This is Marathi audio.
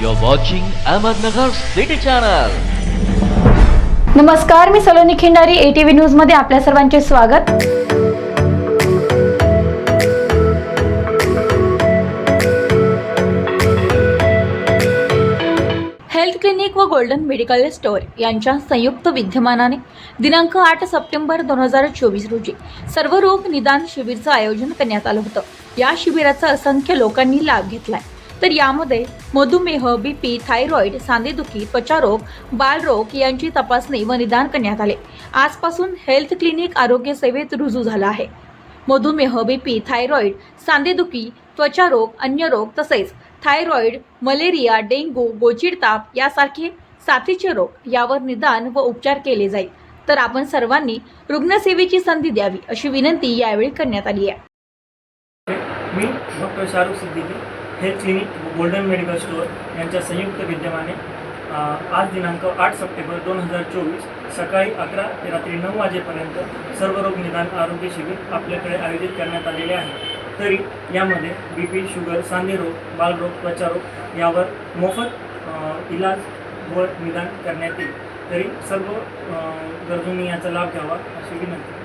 You're watching Ahmednagar City Channel. नमस्कार मी सलोनी खिंडारी एटीव्ही न्यूजमध्ये आपल्या सर्वांचे स्वागत. हेल्थ क्लिनिक व गोल्डन मेडिकल स्टोअर यांच्या संयुक्त विद्यमानाने दिनांक आठ सप्टेंबर दोन हजार चोवीस रोजी सर्व रोग निदान शिबिरचं आयोजन करण्यात आलं होतं. या शिबिराचा असंख्य लोकांनी लाभ घेतलाय. तर यामध्ये मधुमेह बीपी थायरॉइड सांधेदुखी त्वचारोग बालरोग यांची तपासणी व निदान करण्यात आले. आजपासून हेल्थ क्लिनिक आरोग्य सेवेत रुजू झालं आहे. मधुमेह बीपी थायरॉइड सांधेदुखी त्वचारोग अन्य रोग तसेच थायरॉइड मलेरिया डेंग्यू गोचिड ताप यासारखे साथीचे रोग यावर निदान व उपचार केले जाईल. तर आपण सर्वांनी रुग्णसेवेची संधी द्यावी अशी विनंती यावेळी करण्यात आली आहे. मी doctor Shahrukh Siddiqui. Health clinic golden medical store यांच्या संयुक्त विद्यमाने आज दिनांक आठ सप्टेंबर दोन हजार चोवीस सकाळी अकरा ते रात्री नऊ वाजेपर्यंत सर्व रोग निदान आरोग्य शिबिर आपल्याकडे आयोजित करण्यात आलेले आहे. तरी यामध्ये बी पी शुगर सांधेरोग बालरोग त्वचारोग यावर मोफत इलाज व निदान करण्यात येईल. तरी सर्व गरजूंनी याचा लाभ घ्यावा अशी विनंती.